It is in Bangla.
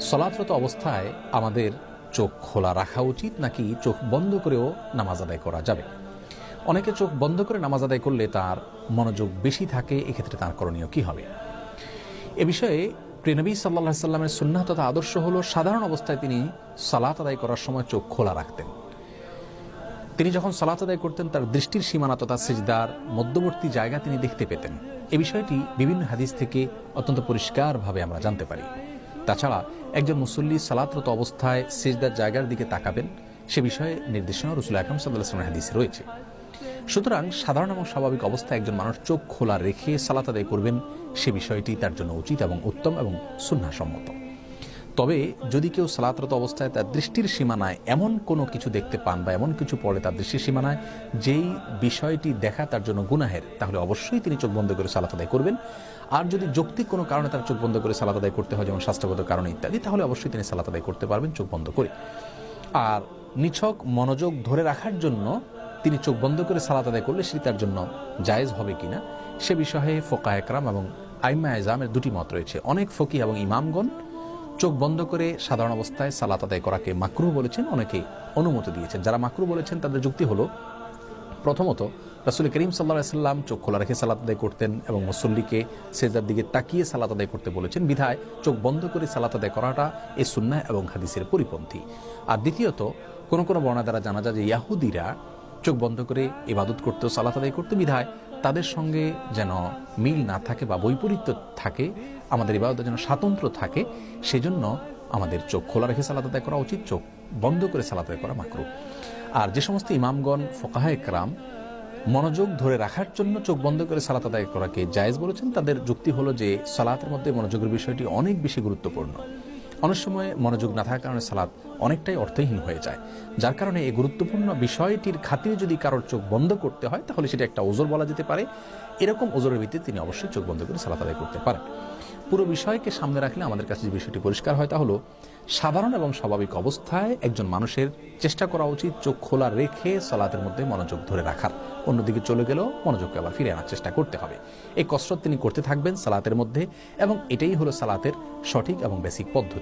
সলাতরত অবস্থায় আমাদের চোখ খোলা রাখা উচিত নাকি চোখ বন্ধ করেও নামাজ আদায় করা যাবে? অনেকে চোখ বন্ধ করে নামাজ আদায় করলে তার মনোযোগ বেশি থাকে, এক্ষেত্রে তার করণীয় কি হবে? এ বিষয়ে প্রিয়নবী সাল্লাহ সাল্লামের সুন্নাহ তথা আদর্শ হল, সাধারণ অবস্থায় তিনি সালাত আদায় করার সময় চোখ খোলা রাখতেন। তিনি যখন সালাত আদায় করতেন, তার দৃষ্টির সীমানা তথা সেজদার মধ্যবর্তী জায়গা তিনি দেখতে পেতেন। এ বিষয়টি বিভিন্ন হাদিস থেকে অত্যন্ত পরিষ্কারভাবে আমরা জানতে পারি। তাছাড়া একজন মুসল্লি সালাতরত অবস্থায় সেজদার জায়গার দিকে তাকাবেন, সে বিষয়ে নির্দেশনা রসুল আকরম সাল্লাহ হাদিসে রয়েছে। সুতরাং সাধারণ এবং স্বাভাবিক অবস্থায় একজন মানুষ চোখ খোলা রেখে সালাত আদায় করবেন, সে বিষয়টি তার জন্য উচিত এবং উত্তম এবং সুন্নাসম্মত তবে যদি কেউ সালাতরত অবস্থায় তার দৃষ্টির সীমানায় এমন কোনো কিছু দেখতে পান বা এমন কিছু পড়ে তার দৃষ্টির সীমানায়, যেই বিষয়টি দেখা তার জন্য গুনাহের, তাহলে অবশ্যই তিনি চোখ বন্ধ করে সালাত আদায় করবেন। আর যদি যৌক্তিক কোনো কারণে তার চোখ বন্ধ করে সালাত আদায় করতে হয়, যেমন স্বাস্থ্যগত কারণে ইত্যাদি, তাহলে অবশ্যই তিনি সালাত আদায় করতে পারবেন চোখ বন্ধ করে। আর নিছক মনোযোগ ধরে রাখার জন্য তিনি চোখ বন্ধ করে সালাত আদায় করলে সেটি তার জন্য জায়েজ হবে কিনা, সে বিষয়ে ফোকা একরাম এবং আইমা এজামের দুটি মত রয়েছে। অনেক ফকি এবং ইমামগণ চোখ বন্ধ করে সাধারণ অবস্থায় সালাত আদায় করাকে মাকরু বলেছেন অনেকে অনুমতি দিয়েছেন। যারা মাকরু বলেছেন, তাদের যুক্তি হলো, প্রথমত, রাসুল করিম সাল্লাহ সাল্লাম চোখ খোলা রেখে সালাত আদায় করতেন এবং মুসল্লিকে সেজার দিকে তাকিয়ে সালাত আদায় করতে বলেছেন। বিধায় চোখ বন্ধ করে সালাত আদায় করাটা এ সুন্না এবং হাদিসের পরিপন্থী। আর দ্বিতীয়ত, কোনো কোনো বর্ণা দ্বারা জানা যায় যে ইয়াহুদিরা চোখ বন্ধ করে ইবাদত করতো সালাত আদায় করতে বিধায় তাদের সঙ্গে যেন মিল না থাকে বা বৈপরীত্য থাকে, আমাদের ইবাদতের যেন স্বাতন্ত্র থাকে, সেজন্য আমাদের চোখ খোলা রেখে সালাত আদায় করা উচিত, চোখ বন্ধ করে সালাত আদায় করা মাকরু আর যে সমস্ত ইমামগণ, ফোকাহা একরাম, মনোযোগ ধরে রাখার জন্য চোখ বন্ধ করে সালাত আদায় করাকে জায়েজ বলেছেন, তাদের যুক্তি হলো যে সালাতের মধ্যে মনোযোগের বিষয়টি অনেক বেশি গুরুত্বপূর্ণ। অনেক সময় মনোযোগ না থাকার কারণে সালাত অনেকটাই অর্থহীন হয়ে যায়। যার কারণে এই গুরুত্বপূর্ণ বিষয়টির খাতিরে যদি কারোর চোখ বন্ধ করতে হয়, তাহলে সেটা একটা ওজোর বলা যেতে পারে। এরকম ওজোরের ভিত্তিতে তিনি অবশ্যই চোখ বন্ধ করে সালাত আদায় করতে পারেন। পুরো বিষয়কে সামনে রাখলে আমাদের কাছে যে বিষয়টি পরিষ্কার হয় তা হলো, সাধারণ এবং স্বাভাবিক অবস্থায় একজন মানুষের চেষ্টা করা উচিত চোখ খোলা রেখে সালাতের মধ্যে মনোযোগ ধরে রাখার। অন্যদিকে চলে গেলেও মনোযোগকে আবার ফিরে আনার চেষ্টা করতে হবে। এই কসরত তিনি করতে থাকবেন সালাতের মধ্যে এবং এটাই হলো সালাতের সঠিক এবং বেসিক পদ্ধতি।